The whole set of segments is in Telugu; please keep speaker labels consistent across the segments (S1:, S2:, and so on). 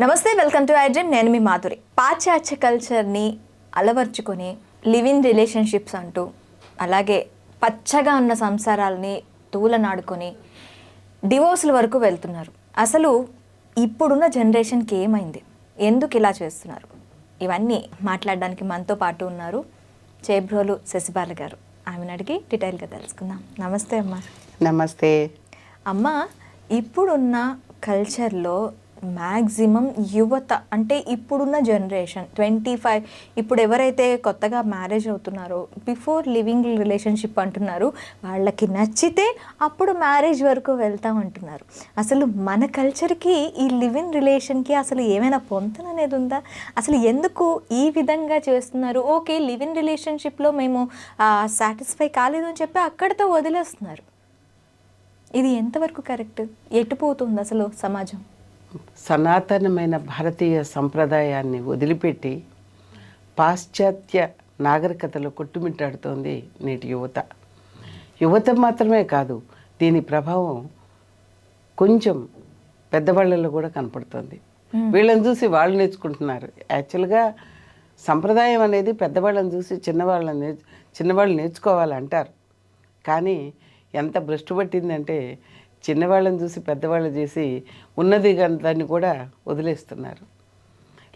S1: నమస్తే వెల్కమ్ టు ఐడ్రీమ్. నేను మీ మాధురి. పాశ్చాత్య కల్చర్ని అలవర్చుకొని లివ్ ఇన్ రిలేషన్షిప్స్ అంటూ అలాగే పచ్చగా ఉన్న సంసారాలని తూలనాడుకొని డివోర్స్ల వరకు వెళ్తున్నారు. అసలు ఇప్పుడున్న జనరేషన్కి ఏమైంది? ఎందుకు ఇలా చేస్తున్నారు? ఇవన్నీ మాట్లాడడానికి మనతో పాటు ఉన్నారు చేబ్రోలు శశిబాల గారు. ఆమెను అడిగి డీటెయిల్గా తెలుసుకుందాం. నమస్తే అమ్మా.
S2: నమస్తే.
S1: అమ్మ ఇప్పుడున్న కల్చర్లో మ్యాక్సిమం యువత అంటే ఇప్పుడున్న జనరేషన్ ట్వంటీ ఫైవ్ ఇప్పుడు ఎవరైతే కొత్తగా మ్యారేజ్ అవుతున్నారో బిఫోర్ లివింగ్ రిలేషన్షిప్ అంటున్నారు వాళ్ళకి నచ్చితే అప్పుడు మ్యారేజ్ వరకు వెళ్తాం అంటున్నారు. అసలు మన కల్చర్కి ఈ లివ్ ఇన్ రిలేషన్కి అసలు ఏమైనా పొంతన అనేది ఉందా? అసలు ఎందుకు ఈ విధంగా చేస్తున్నారు? ఓకే లివ్ ఇన్ రిలేషన్షిప్లో మేము సాటిస్ఫై కాలేదు అని చెప్పి అక్కడితో వదిలేస్తున్నారు. ఇది ఎంతవరకు కరెక్ట్? ఎటుపోతుంది అసలు సమాజం?
S2: సనాతనమైన భారతీయ సంప్రదాయాన్ని వదిలిపెట్టి పాశ్చాత్య నాగరికతలో కొట్టుమిట్టాడుతోంది నేటి యువత. యువత మాత్రమే కాదు దీని ప్రభావం కొంచెం పెద్దవాళ్ళలో కూడా కనపడుతుంది. వీళ్ళని చూసి వాళ్ళు నేర్చుకుంటున్నారు. యాక్చువల్గా సంప్రదాయం అనేది పెద్దవాళ్ళని చూసి చిన్నవాళ్ళని నేర్చు చిన్నవాళ్ళు నేర్చుకోవాలంటారు. కానీ ఎంత భ్రష్టు పట్టిందంటే చిన్నవాళ్ళని చూసి పెద్దవాళ్ళు చేసి ఉన్నది దాన్ని కూడా వదిలేస్తున్నారు.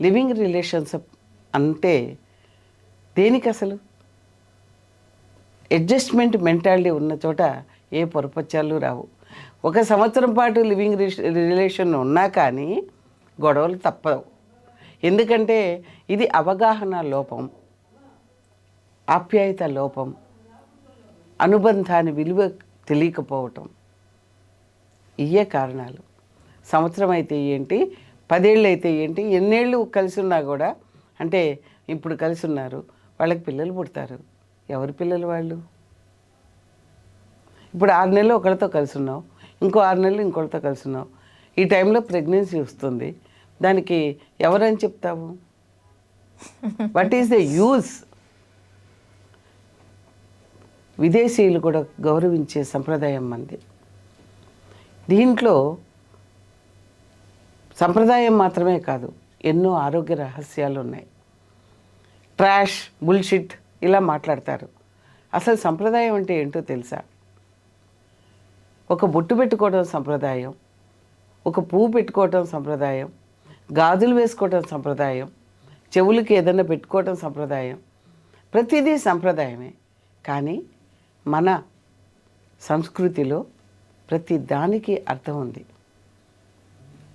S2: లివింగ్ రిలేషన్స్ అంటే దేనికి అసలు? అడ్జస్ట్మెంట్ మెంటాలిటీ ఉన్న చోట ఏ పొరపచ్చాలు రావు. ఒక సంవత్సరం పాటు లివింగ్ రిలేషన్ ఉన్నా కానీ గొడవలు తప్పవు. ఎందుకంటే ఇది అవగాహన లోపం ఆప్యాయత లోపం అనుబంధాన్ని విలువ తెలియకపోవటం. ఇవే కారణాలు. సంవత్సరం అయితే ఏంటి పదేళ్ళు అయితే ఏంటి ఎన్నేళ్ళు కలిసి ఉన్నా కూడా అంటే ఇప్పుడు కలిసి ఉన్నారు వాళ్ళకి పిల్లలు పుడతారు. ఎవరి పిల్లలు వాళ్ళు? ఇప్పుడు ఆరు నెలలు ఒకరితో కలిసి ఉన్నావు ఇంకో ఆరు నెలలు ఇంకొకరితో కలిసి ఉన్నావు ఈ టైంలో ప్రెగ్నెన్సీ వస్తుంది. దానికి ఎవరని చెప్తావు? వాట్ ఈస్ ద యూజ్ విదేశీయులు కూడా గౌరవించే సంప్రదాయం మంది. దీంట్లో సంప్రదాయం మాత్రమే కాదు ఎన్నో ఆరోగ్య రహస్యాలు ఉన్నాయి ట్రాష్ బుల్షిట్ ఇలా మాట్లాడతారు. అసలు సంప్రదాయం అంటే ఏంటో తెలుసా? ఒక బొట్టు పెట్టుకోవడం సంప్రదాయం ఒక పువ్వు పెట్టుకోవటం సంప్రదాయం గాజులు వేసుకోవటం సంప్రదాయం చెవులకి ఏదైనా పెట్టుకోవటం సంప్రదాయం. ప్రతిదీ సంప్రదాయమే. కానీ మన సంస్కృతిలో ప్రతి దానికి అర్థం ఉంది.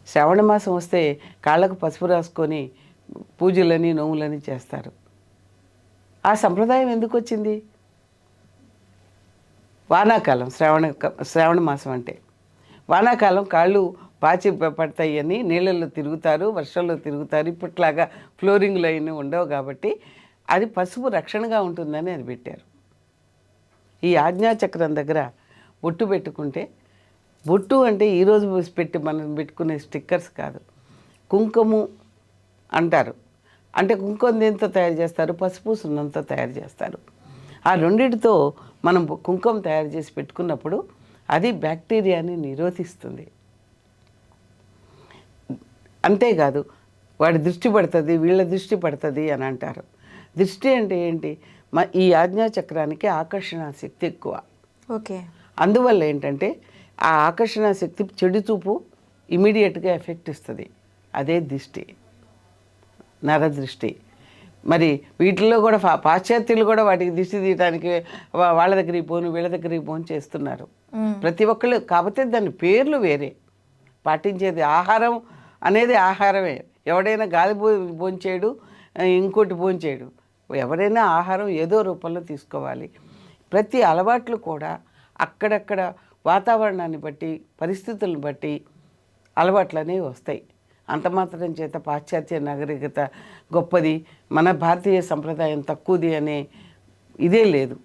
S2: శ్రవణ మాసం వస్తే కాళ్ళకు పసుపు రాసుకొని పూజలని నోములని చేస్తారు. ఆ సంప్రదాయం ఎందుకు వచ్చింది? వానాకాలం శ్రావణ శ్రావణ మాసం అంటే. వానాకాలం కాళ్ళు పాచి పడతాయి అని నీళ్ళల్లో తిరుగుతారు వర్షంలో తిరుగుతారు. ఇప్పట్లాగా ఫ్లోరింగ్లు అయినవి ఉండవు కాబట్టి అది పసుపు రక్షణగా ఉంటుందని అది పెట్టారు. ఈ ఆజ్ఞాచక్రం దగ్గర బొట్టు పెట్టుకుంటే బొట్టు అంటే ఈరోజు పెట్టి మనం పెట్టుకునే స్టిక్కర్స్ కాదు. కుంకుము అంటారు. అంటే కుంకుమ దేంతో తయారు చేస్తారు? పసుపు సున్నంతో తయారు చేస్తారు. ఆ రెండిటితో మనం కుంకుమ తయారు చేసి పెట్టుకున్నప్పుడు అది బ్యాక్టీరియాని నిరోధిస్తుంది. అంతేకాదు వాడి దృష్టి పడుతుంది వీళ్ళ దృష్టి పడుతుంది అని అంటారు. దృష్టి అంటే ఏంటి? మ ఈ ఆజ్ఞాచక్రానికి ఆకర్షణ శక్తి ఎక్కువ.
S1: ఓకే.
S2: అందువల్ల ఏంటంటే ఆ ఆకర్షణ శక్తి చెడు చూపు ఇమీడియట్గా ఎఫెక్ట్ ఇస్తుంది. అదే దృష్టి. నరదృష్టి. మరి వీటిల్లో కూడా పాశ్చాత్యులు కూడా వాటికి దిష్టి తీయడానికి వాళ్ళ దగ్గరికి పోను వీళ్ళ దగ్గరికి పోను చేస్తున్నారు. ప్రతి ఒక్కళ్ళు కాకపోతే దాని పేర్లు వేరే. పాటించేది ఆహారం అనేది ఆహారమే. ఎవడైనా గాలి భోంచేయడు ఇంకోటి భోంచేయడు ఎవరైనా ఆహారం ఏదో రూపంలో తీసుకోవాలి. ప్రతి అలవాట్లు కూడా అక్కడక్కడ వాతావరణాన్ని బట్టి పరిస్థితులను బట్టి అలవాట్లు అనేవి వస్తాయి. అంత మాత్రం చేత పాశ్చాత్య నాగరికత గొప్పది. మన భారతీయ సంప్రదాయం తక్కువది అనే ఇదే లేదు.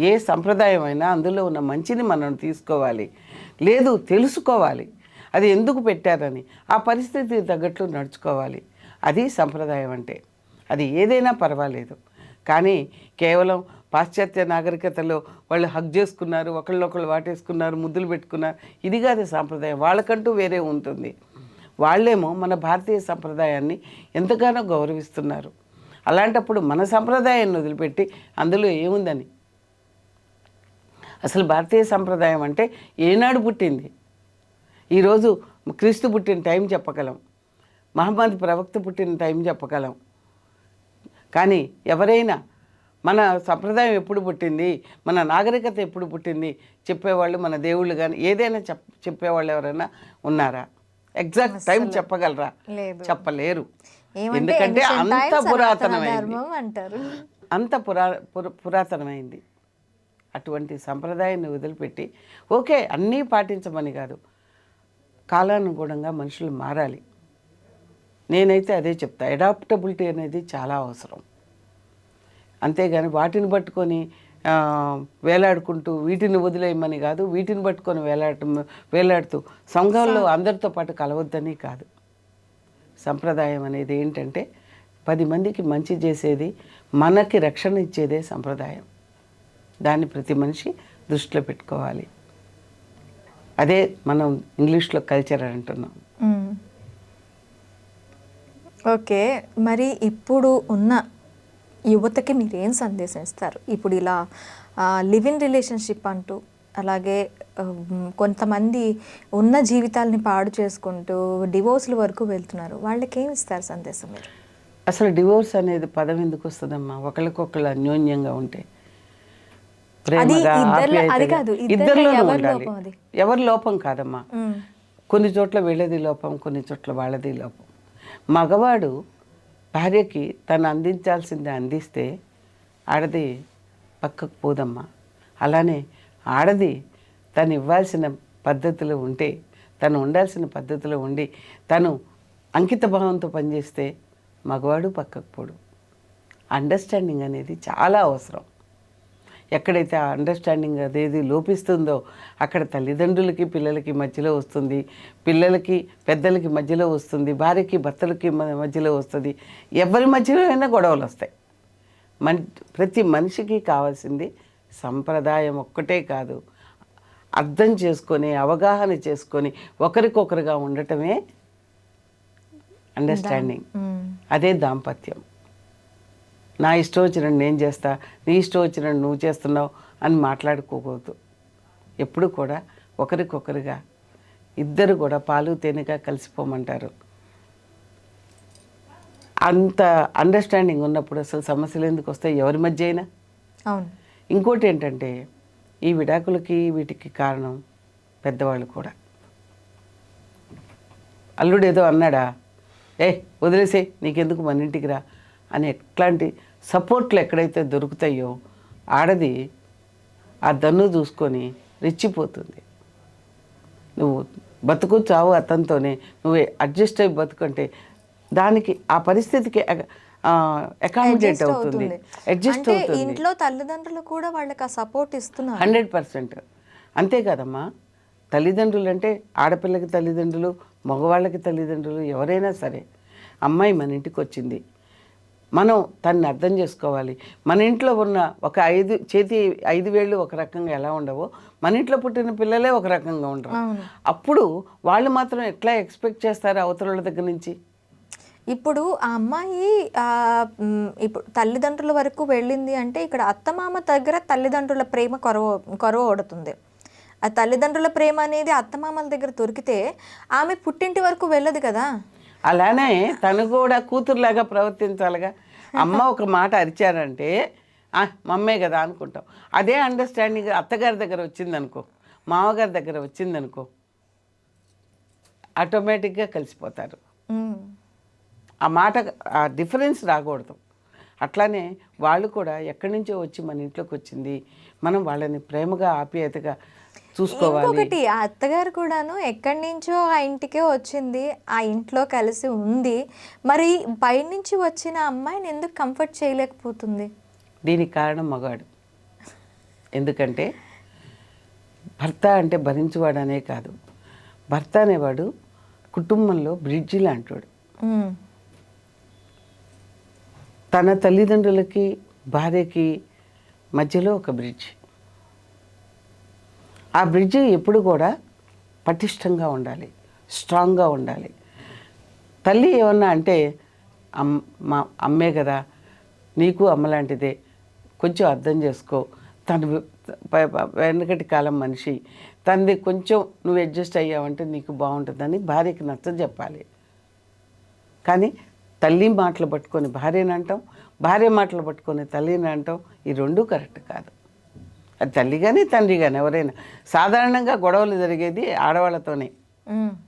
S2: ఏ సంప్రదాయం అయినా అందులో ఉన్న మంచిని మనం తీసుకోవాలి. లేదు తెలుసుకోవాలి. అది ఎందుకు పెట్టారని ఆ పరిస్థితి తగ్గట్లు నడుచుకోవాలి. అది సంప్రదాయం అంటే. అది ఏదైనా పర్వాలేదు. కానీ కేవలం పాశ్చాత్య నాగరికతలో వాళ్ళు హగ్ చేసుకున్నారు ఒకళ్ళొకళ్ళు వాటేసుకున్నారు ముద్దులు పెట్టుకున్నారు. ఇది కాదు సాంప్రదాయం. వాళ్ళకంటూ వేరే ఉంటుంది. వాళ్ళేమో మన భారతీయ సంప్రదాయాన్ని ఎంతగానో గౌరవిస్తున్నారు. అలాంటప్పుడు మన సంప్రదాయాన్ని వదిలిపెట్టి అందులో ఏముందని? అసలు భారతీయ సంప్రదాయం అంటే ఏనాడు పుట్టింది? ఈరోజు క్రీస్తు పుట్టిన టైం చెప్పగలం. మహమ్మద్ ప్రవక్త పుట్టిన టైం చెప్పగలం. కానీ ఎవరైనా మన సంప్రదాయం ఎప్పుడు పుట్టింది? మన నాగరికత ఎప్పుడు పుట్టింది? చెప్పేవాళ్ళు మన దేవుళ్ళు కానీ ఏదైనా చెప్ చెప్పేవాళ్ళు ఎవరైనా ఉన్నారా? ఎగ్జాక్ట్ టైం చెప్పగలరా. చెప్పలేరు. ఎందుకంటే అంత పురాతనమైంది. అంత పురా పుర- పురాతనమైంది. అటువంటి సంప్రదాయాన్ని వదిలిపెట్టి ఓకే అన్నీ పాటించమని కాదు. కాలానుగుణంగా మనుషులు మారాలి. నేనైతే అదే చెప్తా. అడాప్టబిలిటీ అనేది చాలా అవసరం. అంతేగాని వాటిని పట్టుకొని వేలాడుకుంటూ వీటిని వదిలేయమని కాదు వీటిని పట్టుకొని వేలాడటం వేలాడుతూ సంఘంలో అందరితో పాటు కలవద్దని కాదు. సంప్రదాయం అనేది ఏంటంటే పది మందికి మంచి చేసేది మనకి రక్షణ ఇచ్చేదే సంప్రదాయం. దాన్ని ప్రతి మనిషి దృష్టిలో పెట్టుకోవాలి. అదే మనం ఇంగ్లీష్లో కల్చర్ అంటున్నాం.
S1: ఓకే మరి ఇప్పుడు ఉన్న యువతకి మీరు ఏం సందేశం ఇస్తారు? ఇప్పుడు ఇలా లివ్ ఇన్ రిలేషన్షిప్ అంటూ అలాగే కొంతమంది ఉన్న జీవితాలని పాడు చేసుకుంటూ డివోర్స్ల వరకు వెళ్తున్నారు. వాళ్ళకి ఏం ఇస్తారు సందేశం మీరు?
S2: అసలు డివోర్స్ అనేది పదం ఎందుకు వస్తుందమ్మా? ఒకరికొకరు అన్యోన్యంగా ఉంటే.
S1: ఇద్దరిలో- ఎవరి
S2: ఉండాలి.
S1: లోపం అది?
S2: ఎవరి లోపం కాదమ్మా.
S1: మ్మ్.
S2: కొన్ని చోట్ల వీళ్ళది లోపం కొన్ని చోట్ల వాళ్ళది లోపం. మగవాడు భార్యకి తను అందించాల్సింది అందిస్తే ఆడది పక్కకు పోదమ్మా. అలానే ఆడది తను ఇవ్వాల్సిన పద్ధతిలో ఉంటే తను ఉండాల్సిన పద్ధతిలో ఉండి తను అంకిత భావంతో పనిచేస్తే మగవాడు పక్కకు పోడు. అండర్స్టాండింగ్ అనేది చాలా అవసరం. ఎక్కడైతే ఆ అండర్స్టాండింగ్ అదేది లోపిస్తుందో అక్కడ తల్లిదండ్రులకి పిల్లలకి మధ్యలో వస్తుంది. పిల్లలకి పెద్దలకి మధ్యలో వస్తుంది. భార్యకి భర్తలకి మధ్యలో వస్తుంది. ఎవరి మధ్యలో అయినా గొడవలు వస్తాయి. మన ప్రతి మనిషికి కావాల్సింది సంప్రదాయం ఒక్కటే కాదు. అర్థం చేసుకొని అవగాహన చేసుకొని ఒకరికొకరుగా ఉండటమే అండర్స్టాండింగ్. అదే దాంపత్యం. నా ఇష్టం వచ్చినట్టు నేను చేస్తా నీ ఇష్టం వచ్చినట్టు నువ్వు చేస్తున్నావు అని మాట్లాడుకోకూడదు. ఎప్పుడు కూడా ఒకరికొకరుగా ఇద్దరు కూడా పాలు తేనెగా కలిసిపోమంటారు. అంత అండర్స్టాండింగ్ ఉన్నప్పుడు అసలు సమస్యలు ఎందుకు వస్తాయి? ఎవరి మధ్య అయినా
S1: అవును.
S2: ఇంకోటి ఏంటంటే ఈ విడాకులకి వీటికి కారణం పెద్దవాళ్ళు కూడా. అల్లుడు ఏదో అన్నాడా ఏ వదిలేసే నీకెందుకు మన ఇంటికి రా? అని ఎట్లాంటి సపోర్ట్లు ఎక్కడైతే దొరుకుతాయో ఆడది ఆ దన్ను చూసుకొని రెచ్చిపోతుంది. నువ్వు బతుకు చావు అతనితోనే నువ్వు అడ్జస్ట్ అయి బతుకంటే దానికి ఆ పరిస్థితికి అకామిడేట్ అవుతుంది. అడ్జస్ట్ అవుతుంది.
S1: ఇంట్లో తల్లిదండ్రులు కూడా వాళ్ళకి ఆ సపోర్ట్ ఇస్తున్నారు.
S2: Hundred percent. అంతే కదమ్మా. తల్లిదండ్రులు అంటే ఆడపిల్లకి తల్లిదండ్రులు మగవాళ్ళకి తల్లిదండ్రులు ఎవరైనా సరే. అమ్మాయి మన ఇంటికి వచ్చింది. మనం తన్ని అర్థం చేసుకోవాలి. మన ఇంట్లో ఉన్న ఒక ఐదు చేతి ఐదు వేళ్ళు ఒక రకంగా ఎలా ఉండవో మన ఇంట్లో పుట్టిన పిల్లలే ఒక రకంగా ఉండరు. అప్పుడు వాళ్ళు మాత్రం ఎట్లా ఎక్స్పెక్ట్ చేస్తారు అవతల దగ్గర నుంచి?
S1: ఇప్పుడు ఆ అమ్మాయి ఇప్పుడు తల్లిదండ్రుల వరకు వెళ్ళింది అంటే ఇక్కడ అత్తమామ దగ్గర తల్లిదండ్రుల ప్రేమ కొరవ కొరవడుతుంది ఆ తల్లిదండ్రుల ప్రేమ అనేది అత్తమామల దగ్గర దొరికితే ఆమె పుట్టింటి వరకు వెళ్ళదు కదా?
S2: అలానే తను కూడా కూతురులాగా ప్రవర్తించాలిగా. అమ్మ ఒక మాట అరిచారంటే "ఆ, మమ్మే కదా అనుకుంటాం. అదే అండర్స్టాండింగ్ అత్తగారి దగ్గర వచ్చిందనుకో మామగారి దగ్గర వచ్చిందనుకో ఆటోమేటిక్గా కలిసిపోతారు. ఆ మాట ఆ డిఫరెన్స్ రాకూడదు. అట్లానే వాళ్ళు కూడా ఎక్కడి నుంచో వచ్చి మన ఇంట్లోకి వచ్చింది మనం వాళ్ళని ప్రేమగా ఆప్యాయతగా చూసుకోవాలి.
S1: ఇంకొకటి ఆ అత్తగారు కూడాను ఎక్కడి నుంచో ఆ ఇంటికే వచ్చింది ఆ ఇంట్లో కలిసి ఉంది. మరి పైనుంచి వచ్చిన అమ్మాయిని ఎందుకు కంఫర్ట్ చేయలేకపోతుంది?
S2: దీనికి కారణం మగాడు. ఎందుకంటే భర్త అంటే భరించువాడనే కాదు. భర్త అనేవాడు కుటుంబంలో బ్రిడ్జి లాంటివాడు తన తల్లిదండ్రులకి భార్యకి మధ్యలో ఒక బ్రిడ్జ్. ఆ బ్రిడ్జ్ ఎప్పుడు కూడా పటిష్టంగా ఉండాలి స్ట్రాంగ్గా ఉండాలి. తల్లి ఏమన్నా అంటే అమ్ మా అమ్మే కదా నీకు అమ్మలాంటిదే కొంచెం అర్థం చేసుకో. తను వెనకటి కాలం మనిషి. తనది కొంచెం నువ్వు అడ్జస్ట్ అయ్యావంటే నీకు బాగుంటుందని భార్యకి నచ్చ చెప్పాలి. కానీ తల్లి మాటలు పట్టుకొని భార్యని అంటాం భార్య మాటలు పట్టుకొని తల్లిని అంటాం ఈ రెండూ కరెక్ట్ కాదు. అది తల్లి కానీ తండ్రి కానీ ఎవరైనా. సాధారణంగా గొడవలు జరిగేది ఆడవాళ్ళతోనే.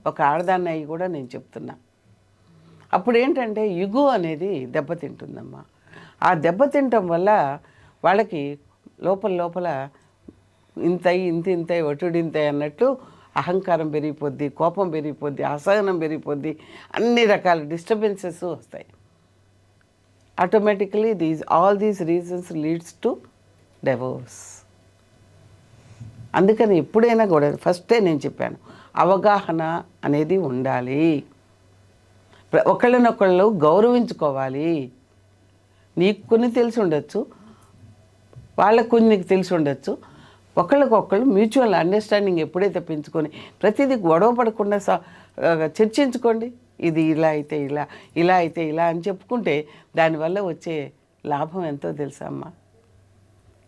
S2: ఒక ఆడదాన్ని అయ్యి కూడా నేను చెప్తున్నా. అప్పుడు ఏంటంటే యుగు అనేది దెబ్బతింటుందమ్మా. ఆ దెబ్బతింటం వల్ల వాళ్ళకి లోపల లోపల ఇంతయి ఇంత ఇంతయి ఒటుడు ఇంతయి అన్నట్లు అహంకారం పెరిగిపోద్ది కోపం పెరిగిపోద్ది అసహనం పెరిగిపోద్ది అన్ని రకాల డిస్టర్బెన్సెస్ వస్తాయి. Automatically these all these reasons leads to divorce అందుకని ఎప్పుడైనా కూడా ఫస్టే నేను చెప్పాను అవగాహన అనేది ఉండాలి. ఒకళ్ళనొకళ్ళు గౌరవించుకోవాలి. నీకు కొన్ని తెలిసి ఉండొచ్చు వాళ్ళకు కొన్ని నీకు తెలిసి ఉండొచ్చు. ఒకళ్ళకొకళ్ళు మ్యూచువల్ అండర్స్టాండింగ్ ఎప్పుడైతే పెంచుకొని ప్రతిదీ గొడవ పడకుండా స- చర్చించుకోండి. ఇది ఇలా అయితే ఇలా ఇలా అయితే ఇలా అని చెప్పుకుంటే దానివల్ల వచ్చే లాభం ఎంతో తెలుసా అమ్మా?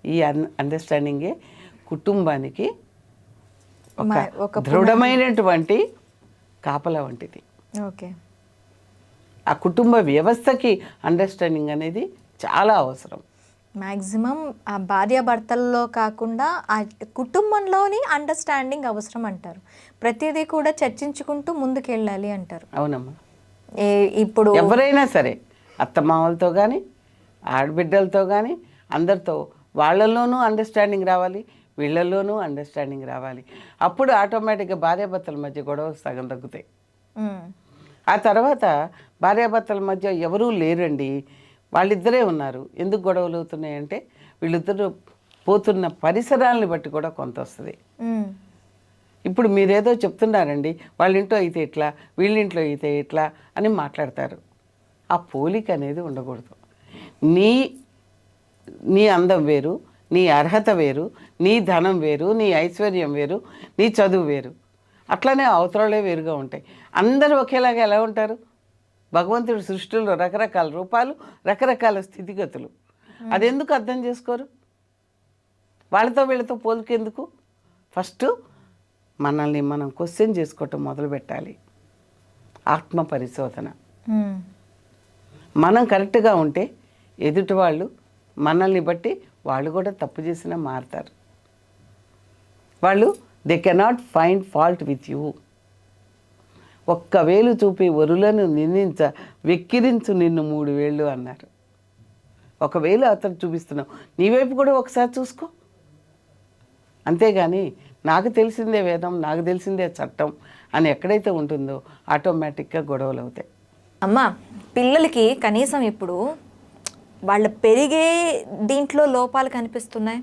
S2: ఈ అన్ అండర్స్టాండింగే కుటుంబానికి ఒక దృఢమైనటువంటి కాపల వంటిది.
S1: ఓకే.
S2: ఆ కుటుంబ వ్యవస్థకి అండర్స్టాండింగ్ అనేది చాలా అవసరం.
S1: మ్యాక్సిమం ఆ భార్యాభర్తల్లో కాకుండా ఆ కుటుంబంలోని అండర్స్టాండింగ్ అవసరం అంటారు. ప్రతిదీ కూడా చర్చించుకుంటూ ముందుకెళ్ళాలి అంటారు.
S2: అవునమ్మా.
S1: ఏ ఇప్పుడు
S2: ఎవరైనా సరే అత్తమామలతో కానీ ఆడబిడ్డలతో కానీ అందరితో వాళ్ళలోనూ అండర్స్టాండింగ్ రావాలి. వీళ్ళల్లోనూ అండర్స్టాండింగ్ రావాలి. అప్పుడు ఆటోమేటిక్గా భార్యాభర్తల మధ్య గొడవ సగం తగ్గుతాయి. ఆ తర్వాత భార్యాభర్తల మధ్య ఎవరూ లేరండి. వాళ్ళిద్దరే ఉన్నారు. ఎందుకు గొడవలు అవుతున్నాయంటే వీళ్ళిద్దరూ పోతున్న పరిసరాలని బట్టి కూడా కొంత వస్తుంది. ఇప్పుడు మీరేదో చెప్తున్నారండి వాళ్ళ ఇంట్లో అయితే ఇట్లా వీళ్ళ ఇంట్లో అయితే ఇట్లా అని మాట్లాడతారు. ఆ పోలిక అనేది ఉండకూడదు. నీ నీ అందం వేరు నీ అర్హత వేరు నీ ధనం వేరు నీ ఐశ్వర్యం వేరు నీ చదువు వేరు. అట్లనే అవతరాలే వేరుగా ఉంటాయి. అందరూ ఒకేలాగా ఎలా ఉంటారు? భగవంతుడి సృష్టిలో రకరకాల రూపాలు రకరకాల స్థితిగతులు. అదెందుకు అర్థం చేసుకోరు? వాళ్ళతో వీళ్ళతో పోలికెందుకు ఫస్ట్ మనల్ని మనం క్వశ్చన్ చేసుకోవటం మొదలు పెట్టాలి ఆత్మ పరిశోధన. మనం కరెక్ట్గా ఉంటే ఎదుటి వాళ్ళు మనల్ని బట్టి వాళ్ళు కూడా తప్పు చేసినా మారుతారు. వాళ్ళు they cannot find fault with you ఒక్క వేలు చూపి వరులను నిందించ వెక్కిరించు నిన్ను మూడు వేళ్ళు అన్నారు. ఒక వేలు అతను చూపిస్తున్నావు నీ వైపు కూడా ఒకసారి చూసుకో. అంతేగాని నాకు తెలిసిందే వేదం నాకు తెలిసిందే చట్టం అని ఎక్కడైతే ఉంటుందో ఆటోమేటిక్గా గొడవలు అవుతాయి.
S1: అమ్మ పిల్లలకి కనీసం ఇప్పుడు వాళ్ళు పెరిగే దీంట్లో లోపాలు కనిపిస్తున్నాయి.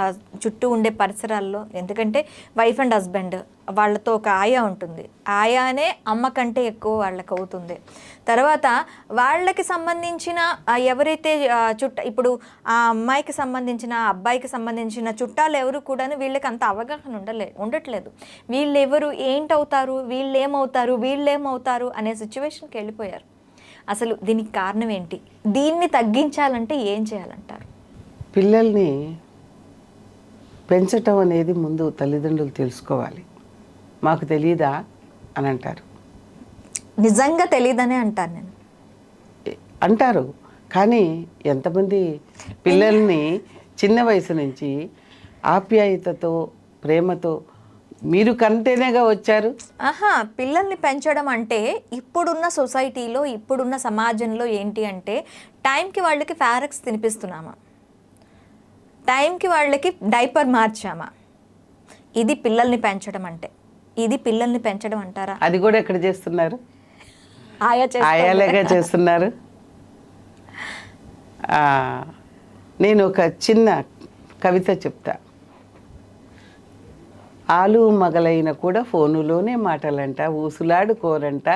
S1: ఆ చుట్టూ ఉండే పరిసరాల్లో. ఎందుకంటే వైఫ్ అండ్ హస్బెండ్ వాళ్ళతో ఒక ఆయా ఉంటుంది. ఆయానే అమ్మ కంటే ఎక్కువ వాళ్ళకి అవుతుంది. తర్వాత వాళ్ళకి సంబంధించిన ఎవరైతే చుట్ట ఇప్పుడు ఆ అమ్మాయికి సంబంధించిన ఆ అబ్బాయికి సంబంధించిన చుట్టాలు ఎవరు కూడా వీళ్ళకి అంత అవగాహన ఉండలే ఉండట్లేదు. వీళ్ళు ఎవరు ఏంటవుతారు వీళ్ళు ఏమవుతారు వీళ్ళు ఏమవుతారు అనే సిచ్యువేషన్కి వెళ్ళిపోయారు. అసలు దీనికి కారణం ఏంటి? దీన్ని తగ్గించాలంటే ఏం చేయాలంటారు?
S2: పిల్లల్ని పెంచటం అనేది ముందు తల్లిదండ్రులు తెలుసుకోవాలి. మాకు తెలియదా అని అంటారు.
S1: నిజంగా తెలియదనే అంటాను నేను.
S2: అంటారు. కానీ ఎంతమంది పిల్లల్ని చిన్న వయసు నుంచి ఆప్యాయతతో ప్రేమతో మీరు కంటేనేగా వచ్చారు?
S1: ఆహా పిల్లల్ని పెంచడం అంటే ఇప్పుడున్న సొసైటీలో ఇప్పుడున్న సమాజంలో ఏంటి అంటే టైంకి వాళ్ళకి ఫారెక్స్ తినిపిస్తున్నామా? టైంకి వాళ్ళకి డైపర్ మార్చామా? ఇది పిల్లల్ని పెంచడం అంటే. ఇది పిల్లల్ని పెంచడం అంటారా?
S2: అది కూడా ఎక్కడ చేస్తున్నారు?
S1: ఆయా.
S2: ఆయాలేగా చేస్తున్నారు? నేను ఒక చిన్న కవిత చెప్తా. ఆలు మగలైన కూడా ఫోనులోనే మాటలంట ఊసులాడుకోరంట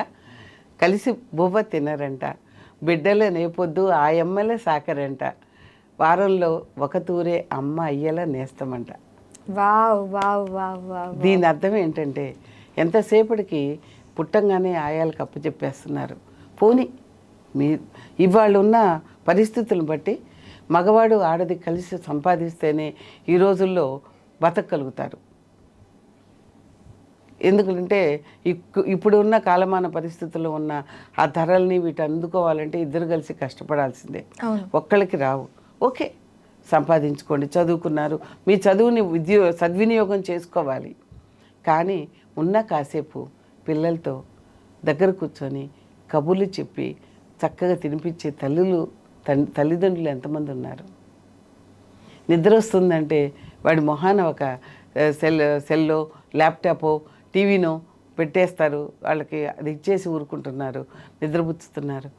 S2: కలిసి బువ్వ తినరంట బిడ్డల నేపొద్దు ఆయమ్మల సాకరంట వారంలో ఒక తూరే అమ్మ అయ్యల నేస్తమంట. దీని అర్థం ఏంటంటే ఎంతసేపటికి పుట్టంగానే ఆయాలకు అప్పచెప్పేస్తున్నారు పోని మీ ఇవాళ ఉన్న పరిస్థితులను బట్టి మగవాడు ఆడది కలిసి సంపాదిస్తేనే ఈ రోజుల్లో బతకగలుగుతారు. ఎందుకంటే ఇప్పుడు ఉన్న కాలమాన పరిస్థితుల్లో ఉన్న ఆ ధరల్ని వీటి అందుకోవాలంటే ఇద్దరు కలిసి కష్టపడాల్సిందే. ఒక్కళ్ళకి రావు. ఓకే సంపాదించుకోండి చదువుకున్నారు. మీ చదువుని విద్యో సద్వినియోగం చేసుకోవాలి. కానీ ఉన్న కాసేపు పిల్లలతో దగ్గర కూర్చొని కబుర్లు చెప్పి చక్కగా తినిపించే తల్లులు తల్లిదండ్రులు ఎంతమంది ఉన్నారు? నిద్ర వస్తుందంటే వాడి మొహాన ఒక సెల్ సెల్లో ల్యాప్టాపో టీవీనో పెట్టేస్తారు. వాళ్ళకి అది ఇచ్చేసి ఊరుకుంటున్నారు. నిద్రపుచ్చుతున్నారు.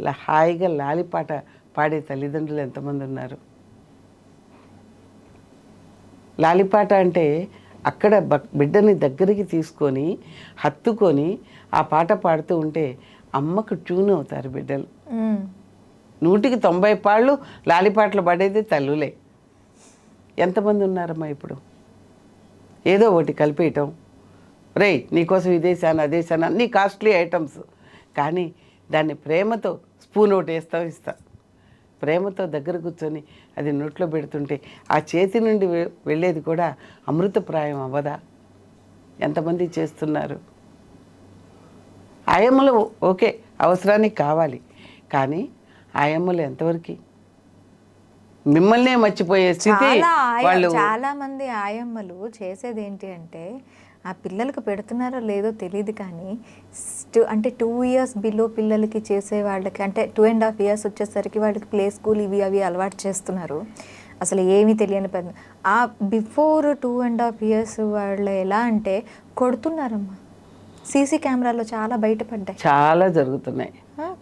S2: ఇలా హాయిగా లాలిపాట పాడే తల్లిదండ్రులు ఎంతమంది ఉన్నారు? లాలిపాట అంటే అక్కడ బిడ్డని దగ్గరికి తీసుకొని హత్తుకొని ఆ పాట పాడుతూ ఉంటే అమ్మకు ట్యూన్ అవుతారు బిడ్డలు. నూటికి తొంభై పాళ్ళు లాలిపాటలు పడేది తల్లులే. ఎంతమంది ఉన్నారమ్మా ఇప్పుడు? ఏదో ఒకటి కలిపేయటం. రేయ్ నీకోసం ఇదేసాను అదేసాను అన్ని కాస్ట్లీ ఐటమ్స్. కానీ దాన్ని ప్రేమతో స్పూన్ ఒకటి వేస్తాం ఇస్తా. ప్రేమతో దగ్గర కూర్చొని అది నోట్లో పెడుతుంటే ఆ చేతి నుండి వెళ్ళేది కూడా అమృతప్రాయం అవ్వదా? ఎంతమంది చేస్తున్నారు? ఆయమ్మలు ఓకే అవసరానికి కావాలి. కానీ ఆయమ్మలు ఎంతవరకు? మిమ్మల్నే మర్చిపోయే స్థితి వాళ్ళు
S1: చాలా మంది ఆయమ్మలు చేసేది ఏంటి అంటే ఆ పిల్లలకు పెడుతున్నారో లేదో తెలియదు కానీ స్ట్- అంటే టూ ఇయర్స్ బిలో పిల్లలకి చేసే వాళ్ళకి అంటే టూ అండ్ హాఫ్ ఇయర్స్ వచ్చేసరికి వాళ్ళకి ప్లే స్కూల్ ఇవి అవి అలవాటు చేస్తున్నారు. అసలు ఏమీ తెలియని పని. ఆ before two and half years వాళ్ళు ఎలా అంటే కొడుతున్నారమ్మా. సీసీ కెమెరాలో చాలా బయటపడ్డాయి.
S2: చాలా జరుగుతున్నాయి.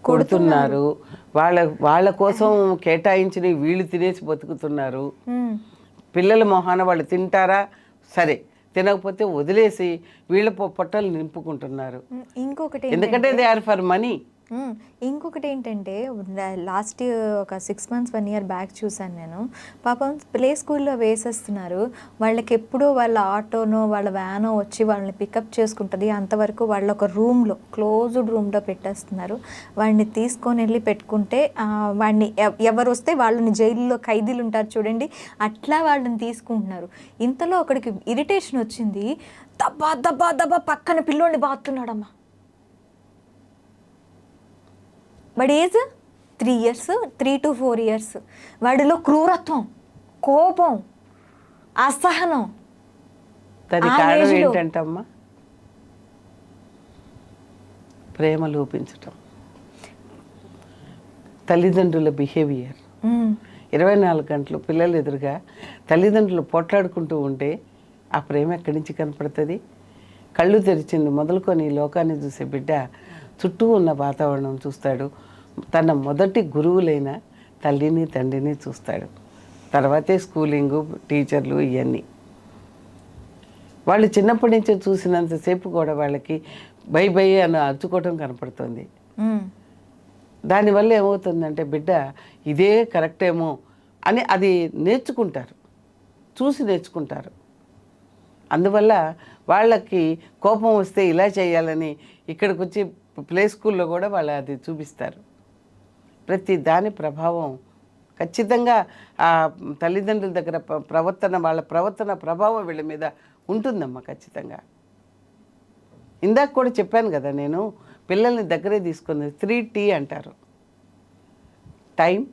S2: కొడుతున్నారు. వాళ్ళ వాళ్ళ కోసం కేటాయించిన వీళ్ళు తినేసి బతుకుతున్నారు. పిల్లల మొహాన వాళ్ళు తింటారా? సరే. తినకపోతే వదిలేసి వీళ్ళ పొట్టలు నింపుకుంటున్నారు.
S1: ఇంకొకటి
S2: ఎందుకంటే దే ఆర్ ఫర్ మనీ.
S1: ఇంకొకటి ఏంటంటే లాస్ట్ ఒక six months one year back చూశాను నేను. పాపం ప్లే స్కూల్లో వేసేస్తున్నారు. వాళ్ళకి ఎప్పుడో వాళ్ళ ఆటోనో వాళ్ళ వ్యానో వచ్చి వాళ్ళని పికప్ చేసుకుంటుంది. అంతవరకు వాళ్ళ ఒక రూమ్లో క్లోజ్డ్ రూమ్లో పెట్టేస్తున్నారు. వాడిని తీసుకొని వెళ్ళి పెట్టుకుంటే వాడిని ఎవరు వస్తే వాళ్ళని జైల్లో ఖైదీలు ఉంటారు చూడండి. అట్లా వాళ్ళని తీసుకుంటున్నారు. ఇంతలో ఒకడికి ఇరిటేషన్ వచ్చింది. దబ్బా దబ్బా దబ్బా పక్కన పిల్లోడిని బాగుతున్నాడమ్మా వాడి age three years three to four years వాడిలో క్రూరత్వం కోపం అసహనం.
S2: ఏంటంటమ్మా? ప్రేమ లోపించటం. తల్లిదండ్రుల బిహేవియర్.
S1: మ్మ్.
S2: ఇరవై నాలుగు గంటలు పిల్లలు ఎదురుగా తల్లిదండ్రులు పోట్లాడుకుంటూ ఉంటే ఆ ప్రేమ ఎక్కడి నుంచి కనపడుతుంది? కళ్ళు తెరిచింది మొదలుకొని లోకాన్ని చూసే బిడ్డ చుట్టూ ఉన్న వాతావరణం చూస్తాడు. తన మొదటి గురువులైన తల్లిని తండ్రిని చూస్తాడు. తర్వాతే స్కూలింగు టీచర్లు ఇవన్నీ వాళ్ళు చిన్నప్పటి నుంచి చూసినంతసేపు కూడా వాళ్ళకి బై బై అని అరుచుకోవటం కనపడుతుంది. దానివల్ల ఏమవుతుందంటే బిడ్డ ఇదే కరెక్టేమో అని అది నేర్చుకుంటారు. చూసి నేర్చుకుంటారు. అందువల్ల వాళ్ళకి కోపం వస్తే ఇలా చేయాలని ఇక్కడికి వచ్చి ప్లే స్కూల్లో కూడా వాళ్ళు అది చూపిస్తారు. ప్రతి దాని ప్రభావం ఖచ్చితంగా ఆ తల్లిదండ్రుల దగ్గర ప్రవర్తన వాళ్ళ ప్రవర్తన ప్రభావం వీళ్ళ మీద ఉంటుందమ్మా ఖచ్చితంగా. ఇందాక కూడా చెప్పాను కదా నేను పిల్లల్ని దగ్గరే తీసుకుంది త్రీ టీ అంటారు. Time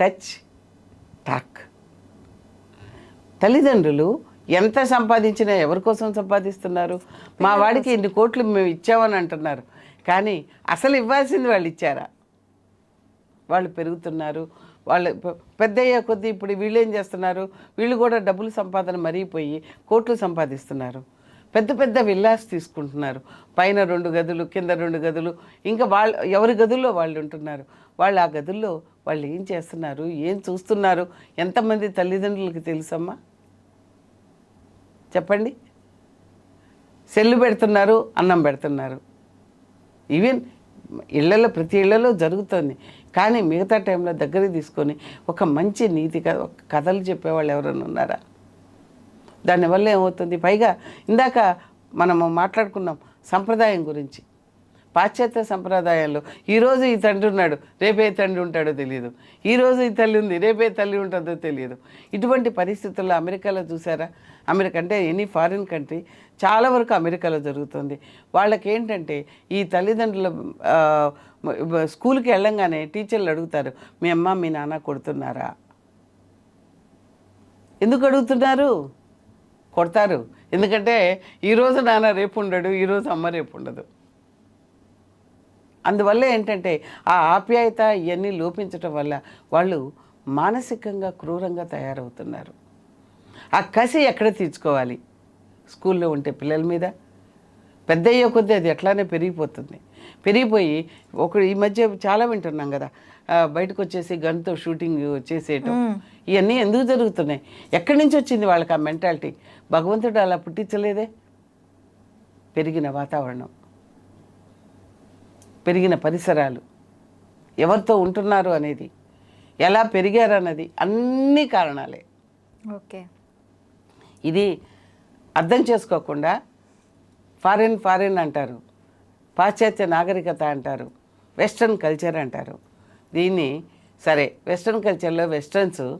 S2: touch talk. తల్లిదండ్రులు ఎంత సంపాదించినా ఎవరి కోసం సంపాదిస్తున్నారు? మా వాడికి ఇన్ని కోట్లు మేము ఇచ్చామని అంటున్నారు. కానీ అసలు ఇవ్వాల్సింది వాళ్ళు ఇచ్చారా? వాళ్ళు పెరుగుతున్నారు. వాళ్ళు పెద్ద అయ్యే కొద్దీ ఇప్పుడు వీళ్ళు ఏం చేస్తున్నారు? వీళ్ళు కూడా డబ్బులు సంపాదన మరిగిపోయి కోట్లు సంపాదిస్తున్నారు. పెద్ద పెద్ద విల్లాస్ తీసుకుంటున్నారు. పైన రెండు గదులు కింద రెండు గదులు ఇంకా వాళ్ళు ఎవరి గదుల్లో వాళ్ళు ఉంటున్నారు? వాళ్ళు ఆ గదుల్లో వాళ్ళు ఏం చేస్తున్నారు? ఏం చూస్తున్నారు? ఎంతమంది తల్లిదండ్రులకి తెలుసమ్మా? చెప్పండి. సెల్లు పెడుతున్నారు అన్నం పెడుతున్నారు. ఈవెన్ ఇళ్ళలో ప్రతి ఇళ్ళలో జరుగుతుంది. కానీ మిగతా టైంలో దగ్గరికి తీసుకొని ఒక మంచి నీతి కథ ఒక కథలు చెప్పేవాళ్ళు ఎవరైనా ఉన్నారా? దానివల్ల ఏమవుతుంది? పైగా ఇందాక మనము మాట్లాడుకున్నాం సంప్రదాయం గురించి. పాశ్చాత్య సంప్రదాయాల్లో ఈరోజు ఈ తండ్రి ఉన్నాడు రేపే తండ్రి ఉంటాడో తెలియదు. ఈరోజు ఈ తల్లి ఉంది రేపే తల్లి ఉంటుందో తెలియదు. ఇటువంటి పరిస్థితుల్లో అమెరికాలో చూసారా? అమెరికా అంటే ఎనీ ఫారిన్ కంట్రీ చాలా వరకు అమెరికాలో జరుగుతుంది. వాళ్ళకి ఏంటంటే ఈ తల్లిదండ్రుల స్కూల్కి వెళ్ళంగానే టీచర్లు అడుగుతారు మీ అమ్మ మీ నాన్న కొడుతున్నారా? ఎందుకు అడుగుతున్నారు? కొడతారు. ఎందుకంటే ఈరోజు నాన్న రేపు ఉండడు ఈరోజు అమ్మ రేపు ఉండదు. అందువల్ల ఏంటంటే ఆ ఆప్యాయత ఇవన్నీ లోపించటం వల్ల వాళ్ళు మానసికంగా క్రూరంగా తయారవుతున్నారు. ఆ కసి ఎక్కడ తీర్చుకోవాలి? స్కూల్లో ఉంటే పిల్లల మీద? పెద్ద అయ్యే కొద్దీ అది ఎట్లానే పెరిగిపోతుంది. పెరిగిపోయి ఒక ఈ మధ్య చాలా వింటున్నాం కదా బయటకు వచ్చేసి గన్తో షూటింగ్ చేసేయటం. ఇవన్నీ ఎందుకు జరుగుతున్నాయి? ఎక్కడి నుంచి వచ్చింది వాళ్ళకి ఆ మెంటాలిటీ? భగవంతుడు అలా పుట్టించలేదే? పెరిగిన వాతావరణం. పెరిగిన పరిసరాలు ఎవరితో ఉంటున్నారు అనేది ఎలా పెరిగారు అన్నది అన్ని కారణాలే.
S1: ఓకే.
S2: ఇది అర్థం చేసుకోకుండా ఫారిన్ ఫారిన్ అంటారు పాశ్చాత్య నాగరికత అంటారు వెస్ట్రన్ కల్చర్ అంటారు. దీన్ని సరే వెస్ట్రన్ కల్చర్లో వెస్ట్రన్స్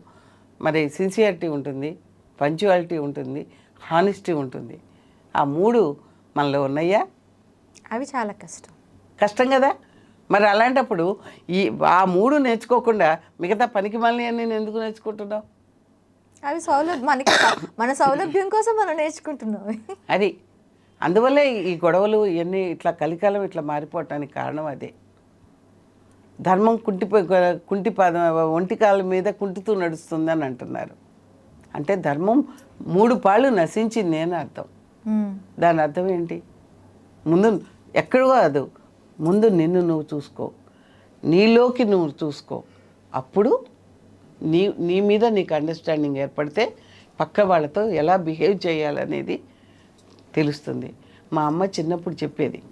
S2: మరి సిన్సియారిటీ ఉంటుంది పంచువాలిటీ ఉంటుంది హానెస్టీ ఉంటుంది. ఆ మూడు మనలో ఉన్నాయా?
S1: అవి చాలా కష్టం.
S2: కష్టం కదా. మరి అలాంటప్పుడు ఈ ఆ మూడు నేర్చుకోకుండా మిగతా పనికి మళ్ళీ నేను ఎందుకు నేర్చుకుంటున్నావు?
S1: అవి సౌలభ్యం మనకి మన సౌలభ్యం కోసం మనం నేర్చుకుంటున్నాం.
S2: అది. అందువల్లే ఈ గొడవలు ఇవన్నీ ఇట్లా కలికాలం ఇట్లా మారిపోవటానికి కారణం అదే. ధర్మం కుంటిపో కుంటి పాదం ఒంటి కాళ్ళ మీద కుంటుతూ నడుస్తుందని అంటున్నారు. అంటే ధర్మం మూడు పాళ్ళు నశించింది అని అర్థం. దాని అర్థం ఏంటి? ముందు ఎక్కడో కాదు ముందు నిన్ను నువ్వు చూసుకో. నీలోకి నువ్వు చూసుకో. అప్పుడు నీ నీ మీద నీకు అండర్స్టాండింగ్ ఏర్పడితే పక్క వాళ్ళతో ఎలా బిహేవ్ చేయాలనేది తెలుస్తుంది. మా అమ్మ చిన్నప్పుడు చెప్పేది.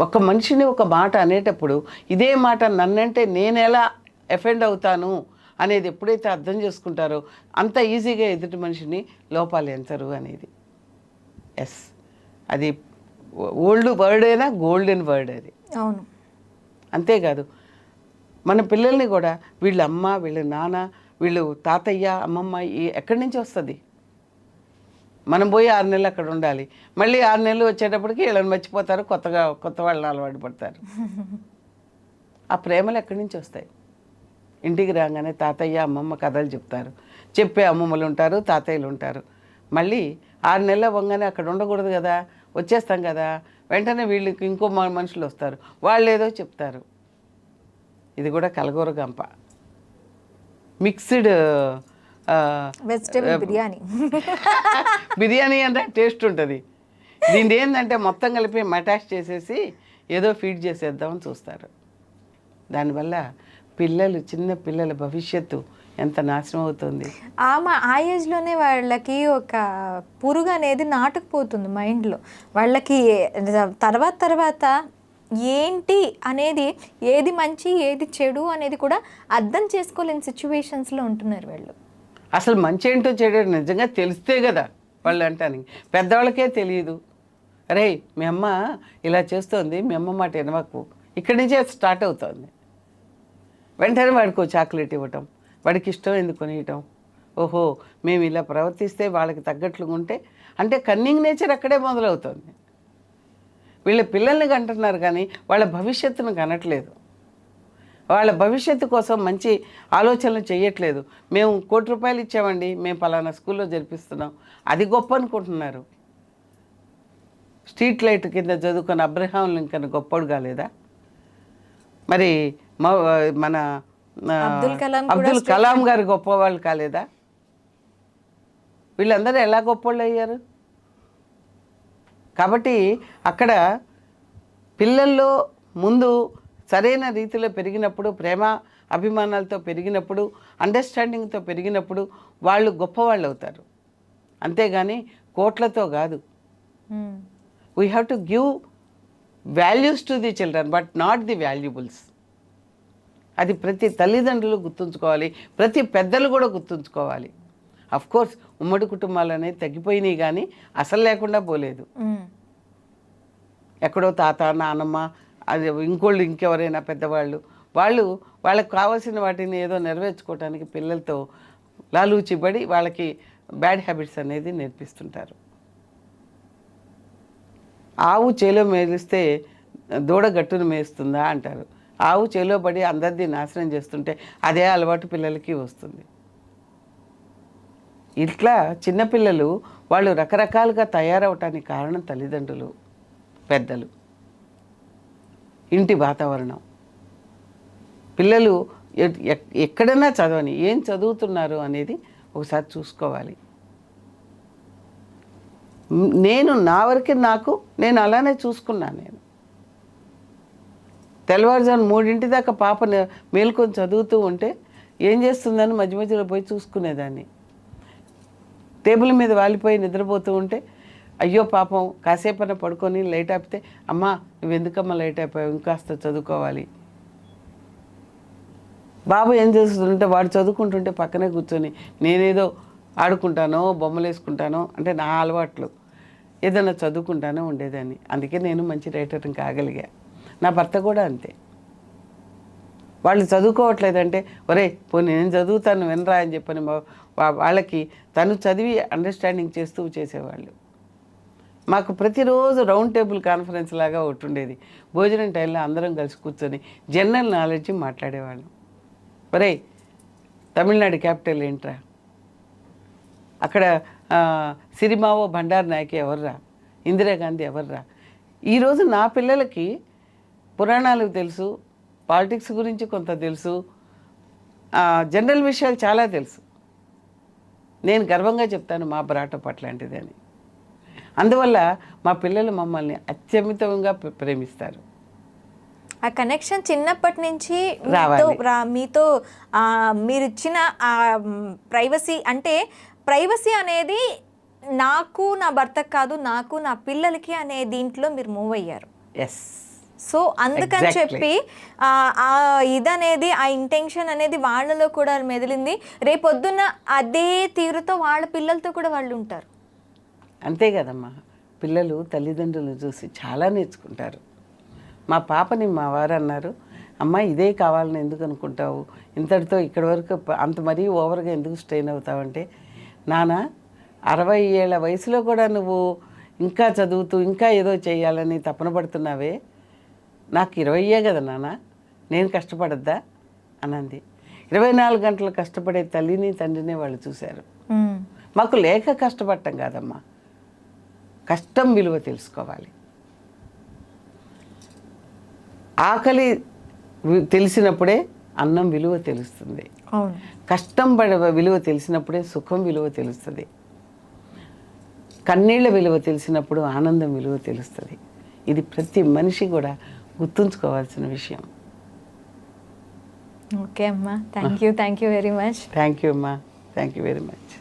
S2: ఒక మనిషిని ఒక మాట అనేటప్పుడు ఇదే మాట నన్నంటే నేను ఎలా ఎఫెండ్ అవుతాను అనేది ఎప్పుడైతే అర్థం చేసుకుంటారో అంత ఈజీగా ఎదుటి మనిషిని లోపాలు ఎంచరు అనేది. ఎస్ అది ఓల్డ్ వర్డ్ అయినా గోల్డెన్ వర్డ్ అది.
S1: అవును.
S2: అంతేకాదు మన పిల్లల్ని కూడా వీళ్ళ అమ్మ వీళ్ళ నాన్న వీళ్ళు తాతయ్య అమ్మమ్మ ఈ- ఎక్కడి నుంచి వస్తుంది? మనం పోయి ఆరు నెలలు అక్కడ ఉండాలి. మళ్ళీ ఆరు నెలలు వచ్చేటప్పటికి వీళ్ళని మర్చిపోతారు కొత్తగా కొత్త వాళ్ళని అలవాటు పడతారు. ఆ ప్రేమలు ఎక్కడి నుంచి వస్తాయి? ఇంటికి రాగానే తాతయ్య అమ్మమ్మ కథలు చెప్తారు. చెప్పే అమ్మమ్మలు ఉంటారు తాతయ్యలు ఉంటారు. మళ్ళీ ఆరు నెలల వంగానే అక్కడ ఉండకూడదు కదా వచ్చేస్తాం కదా వెంటనే వీళ్ళకి ఇంకో మనుషులు వస్తారు. వాళ్ళు ఏదో చెప్తారు. ఇది కూడా కలగూర గంప. Mixed
S1: vegetable biryani.
S2: బిర్యానీ అంటే టేస్ట్ ఉంటుంది. దీని ఏంటంటే మొత్తం కలిపి మటాష్ చేసేసి ఏదో ఫీడ్ చేసేద్దామని చూస్తారు. దానివల్ల పిల్లలు చిన్న పిల్లల భవిష్యత్తు ఎంత నాశనం అవుతుంది?
S1: ఆ మా- ఆ ఏజ్లోనే వాళ్ళకి ఒక పురుగు అనేది నాటుకుపోతుంది మైండ్లో వాళ్ళకి తర్వాత తర్వాత ఏంటి అనేది ఏది మంచి ఏది చెడు అనేది కూడా అర్థం చేసుకోలేని సిచ్యువేషన్స్లో ఉంటున్నారు వాళ్ళు.
S2: అసలు మంచి ఏంటో చెడు నిజంగా తెలిస్తే కదా వాళ్ళు అంటానికి. పెద్దవాళ్ళకే తెలియదు. అరే మీ అమ్మ ఇలా చేస్తోంది మీ అమ్మ మాట వినవకు ఇక్కడి నుంచే స్టార్ట్ అవుతుంది. వెంటనే వాడికి చాక్లెట్ ఇవ్వటం. వాడికి ఇష్టం ఎందుకు కొనియటం? ఓహో మేము ఇలా ప్రవర్తిస్తే వాళ్ళకి తగ్గట్లుగా ఉంటే అంటే కన్నింగ్ నేచర్ అక్కడే మొదలవుతుంది. వీళ్ళ పిల్లల్ని కంటున్నారు కానీ వాళ్ళ భవిష్యత్తును కనట్లేదు. వాళ్ళ భవిష్యత్తు కోసం మంచి ఆలోచనలు చేయట్లేదు మేము కోటి రూపాయలు ఇచ్చామండి మేము పలానా స్కూల్లో జరిపిస్తున్నాం. అది గొప్ప అనుకుంటున్నారు. స్ట్రీట్ లైట్ కింద చదువుకున్న అబ్రహాం లింకన్ గొప్పడు కాలేదా? మరి మన
S1: అబ్దుల్ కలాం
S2: అబ్దుల్ కలాం గారు గొప్పవాళ్ళు కాలేదా? వీళ్ళందరూ ఎలా గొప్పవాళ్ళు అయ్యారు? కాబట్టి అక్కడ పిల్లల్లో ముందు సరైన రీతిలో పెరిగినప్పుడు ప్రేమ అభిమానాలతో పెరిగినప్పుడు అండర్స్టాండింగ్తో పెరిగినప్పుడు వాళ్ళు గొప్పవాళ్ళు అవుతారు. అంతేగాని కోట్లతో కాదు. We have to give values to the children but not the valuables అది ప్రతి తల్లిదండ్రులు గుర్తుంచుకోవాలి ప్రతి పెద్దలు కూడా గుర్తుంచుకోవాలి. అఫ్ కోర్స్ ఉమ్మడి కుటుంబాలు అనేవి తగ్గిపోయినాయి కానీ అసలు లేకుండా పోలేదు. ఎక్కడో తాత నానమ్మ అది ఇంకోళ్ళు ఇంకెవరైనా పెద్దవాళ్ళు వాళ్ళు వాళ్ళకి కావాల్సిన వాటిని ఏదో నెరవేర్చుకోవడానికి పిల్లలతో లాలూచిబడి వాళ్ళకి బ్యాడ్ హ్యాబిట్స్ అనేది నేర్పిస్తుంటారు. ఆవు చేలో మేలిస్తే దూడ గట్టును మేస్తుందా అంటారు. ఆవు చేలో పడి అందరిది నాశనం చేస్తుంటే అదే అలవాటు పిల్లలకి వస్తుంది. ఇట్లా చిన్నపిల్లలు వాళ్ళు రకరకాలుగా తయారవటానికి కారణం తల్లిదండ్రులు పెద్దలు. ఇంటి వాతావరణం. పిల్లలు ఎ- ఎక్కడైనా చదవని ఏం చదువుతున్నారు అనేది ఒకసారి చూసుకోవాలి. నేను నా వరకు నాకు నేను అలానే చూసుకున్నాను నేను. తెల్లవారుజాము మూడింటి దాకా పాప మేల్కొని చదువుతూ ఉంటే ఏం చేస్తుందని మధ్య మధ్యలో పోయి చూసుకునేదాన్ని. టేబుల్ మీద వాలిపోయి నిద్రపోతూ ఉంటే అయ్యో పాపం కాసేపైనా పడుకొని లైట్ ఆపితే అమ్మా నువ్వు ఎందుకమ్మా లైట్ అయిపోయావు ఇంకాస్త చదువుకోవాలి. బాబు ఏం చేస్తుంటే వాడు చదువుకుంటుంటే పక్కనే కూర్చొని నేనేదో ఆడుకుంటానో బొమ్మలు వేసుకుంటానో అంటే నా అలవాట్లు. ఏదైనా చదువుకుంటానో ఉండేదాన్ని. అందుకే నేను మంచి రైటర్ని కాగలిగా. నా భర్త కూడా అంతే. వాళ్ళు చదువుకోవట్లేదంటే ఒరే పోనీ నేను చదువుతాను వినరా అని చెప్పని వాళ్ళకి తను చదివి అండర్స్టాండింగ్ చేస్తూ చేసేవాళ్ళు. మాకు ప్రతిరోజు రౌండ్ టేబుల్ కాన్ఫరెన్స్ లాగా ఒకటి ఉండేది. భోజనం టైంలో అందరం కలిసి కూర్చొని జనరల్ నాలెడ్జ్ మాట్లాడేవాళ్ళం. ఒరే తమిళనాడు క్యాపిటల్ ఏంట్రా? అక్కడ సిరిమావో భండార్ నాయక్ ఎవర్రా? ఇందిరాగాంధీ ఎవర్రా? ఈరోజు నా పిల్లలకి పురాణాలు తెలుసు పాలిటిక్స్ గురించి కొంత తెలుసు జనరల్ విషయాలు చాలా తెలుసు. నేను గర్వంగా చెప్తాను మా బ్రాటప్ అట్లాంటిది అని. అందువల్ల మా పిల్లలు మమ్మల్ని అత్యమితంగా ప్ర- ప్రేమిస్తారు.
S1: ఆ కనెక్షన్ చిన్నప్పటి నుంచి మీతో
S2: రావాలి.
S1: రా- మీతో ఆ, మీరు ఇచ్చిన ఆ ప్రైవసీ అంటే ప్రైవసీ అనేది నాకు నా భర్తకు కాదు నాకు నా పిల్లలకి అనే దీంట్లో మీరు మూవ్ అయ్యారు.
S2: ఎస్.
S1: సో అందుకని. చెప్పి ఆ ఇదనేది ఆ ఇంటెన్షన్ అనేది వాళ్ళలో కూడా మెదిలింది. రేపొద్దున అదే తీరుతో వాళ్ళ పిల్లలతో కూడా వాళ్ళు ఉంటారు.
S2: అంతే కదమ్మా. పిల్లలు తల్లిదండ్రులను చూసి చాలా నేర్చుకుంటారు. మా పాపని మా వారు అన్నారు అమ్మ ఇదే కావాలని ఎందుకు అనుకుంటావు? ఇంతటితో ఇక్కడి వరకు అంత మరీ ఓవర్గా ఎందుకు స్ట్రెయిన్ అవుతావంటే నాన్న అరవై ఏళ్ళ వయసులో కూడా నువ్వు ఇంకా చదువుతూ ఇంకా ఏదో చేయాలని తపన పడుతున్నావే. నాకు ఇరవయ్యే కదా నాన్న నేను కష్టపడద్దా? అనంది. ఇరవై నాలుగు గంటలు కష్టపడే తల్లిని తండ్రిని వాళ్ళు చూశారు. మాకు లేక కష్టపడటం కాదమ్మా. కష్టం విలువ తెలుసుకోవాలి. ఆకలి తెలిసినప్పుడే అన్నం విలువ తెలుస్తుంది. కష్టం పడే విలువ తెలిసినప్పుడే సుఖం విలువ తెలుస్తుంది. కన్నీళ్ళ విలువ తెలిసినప్పుడు ఆనందం విలువ తెలుస్తుంది. ఇది ప్రతి మనిషి కూడా గుర్తుంచుకోవాల్సిన విషయం.
S1: ఓకే అమ్మా. Thank you thank you very much
S2: thank you అమ్మా. Thank you very much